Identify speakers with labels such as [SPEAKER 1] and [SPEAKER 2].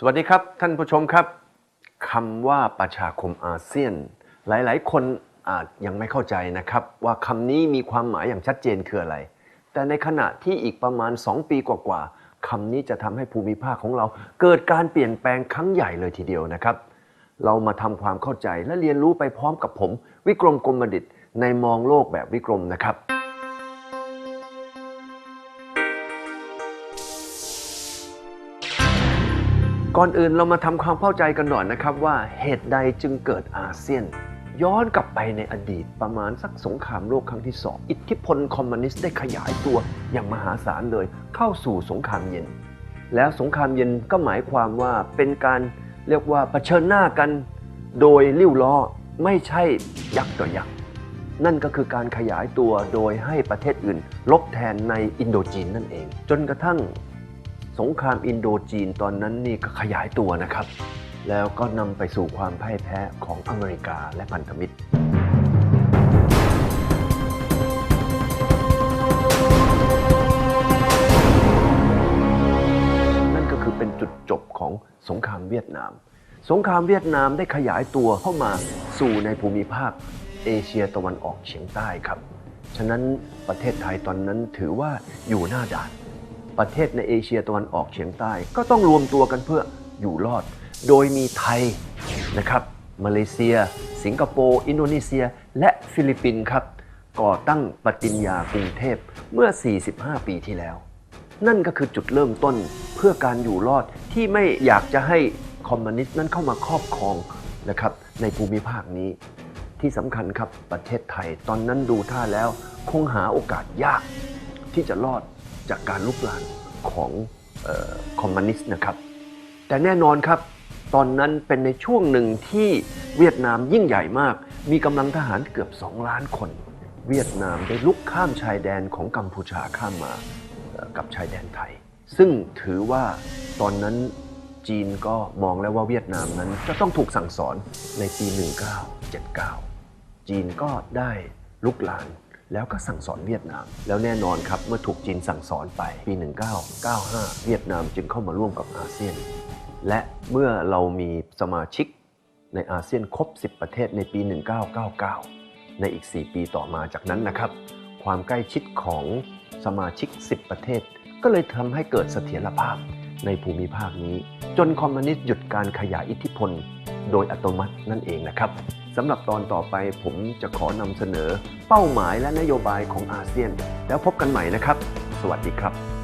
[SPEAKER 1] สวัสดีครับ ท่านผู้ชมครับคำว่าประชาคมอาเซียน หลาย ๆ คนอาจยังไม่เข้าใจนะครับ ว่าคำนี้มีความหมายอย่างชัดเจนคืออะไร แต่ในขณะที่อีกประมาณ 2 ปีกว่าๆคำนี้จะทำให้ภูมิภาคของเรา เกิดการเปลี่ยนแปลงครั้งใหญ่เลยทีเดียวนะครับ เรามาทำความเข้าใจและเรียนรู้ไปพร้อมกับผม วิกรมกรมดิตในมองโลกแบบวิกรมนะครับ ก่อนอื่นเรามาทำความเข้าใจกันหน่อยนะครับว่าเหตุใดจึงเกิดอาเซียน ย้อนกลับไปในอดีตประมาณสักสงครามโลกครั้งที่สองอิทธิพลคอมมิวนิสต์ได้ขยายตัวอย่างมหาศาลเลยเข้าสู่สงครามเย็น แล้วสงครามเย็นก็หมายความว่าเป็นการเรียกว่าเผชิญหน้ากันโดยริ้วล้อไม่ใช่ยักษ์ต่อยักษ์นั่นก็คือการขยายตัวโดยให้ประเทศอื่นลบแทนในอินโดจีนนั่นเอง จนกระทั่ง สงครามอินโดจีนตอนนั้นนี่ก็ขยายตัวนะครับ แล้วก็นำไปสู่ความพ่ายแพ้ของอเมริกาและพันธมิตร นั่นก็คือเป็นจุดจบของสงครามเวียดนาม สงครามเวียดนามได้ขยายตัวเข้ามาสู่ในภูมิภาคเอเชียตะวันออกเฉียงใต้ครับ ฉะนั้นประเทศไทยตอนนั้นถือว่าอยู่หน้าด่าน ประเทศในเอเชียตะวันออกเฉียงใต้ ก็ต้องรวมตัวกันเพื่ออยู่รอด โดยมีไทยนะครับมาเลเซีย สิงคโปร์อินโดนีเซีย และฟิลิปปินส์ครับ ก่อตั้งปฏิญญากรุงเทพเมื่อ 45 ปีที่แล้ว นั่นก็คือจุดเริ่มต้นเพื่อการอยู่รอดที่ไม่อยากจะให้คอมมิวนิสต์นั้นเข้ามาครอบครองนะครับในภูมิภาคนี้ที่สำคัญครับประเทศไทย ตอนนั้นดูท่าแล้ว คงหาโอกาสยากที่จะรอด จากการลุกลานของออคอมมิวนิสต์นะครับ แต่แน่นอนครับตอนนั้นเป็นในช่วงหนึ่งที่เวียดนามยิ่งใหญ่มาก มีกำลังทหารเกือบ 2 ล้านคน เวียดนามได้ลุกข้ามชายแดนของกัมพูชาข้ามมากับชายแดนไทย ซึ่งถือว่าตอนนั้นจีนก็มองแล้วว่าเวียดนามนั้นจะต้องถูกสั่งสอนในปี 1979 จีนก็ได้ลุกลาน แล้วก็สั่งสอนเวียดนาม แล้วแน่นอนครับเมื่อถูกจีนสั่งสอนไปปี 1995 เวียดนามจึงเข้ามาร่วมกับอาเซียน และเมื่อเรามีสมาชิกในอาเซียนครบ 10 ประเทศในปี 1999 ในอีก 4 ปีต่อมาจากนั้นนะครับ ความใกล้ชิดของสมาชิก 10 ประเทศ ก็เลยทำให้เกิดเสถียรภาพในภูมิภาคนี้ จนคอมมิวนิสต์หยุดการขยายอิทธิพล โดยอัตโนมัตินั่นเองนะครับสำหรับตอนต่อไปผมจะขอนำเสนอเป้าหมายและนโยบายของอาเซียน แล้วพบกันใหม่นะครับ สวัสดีครับ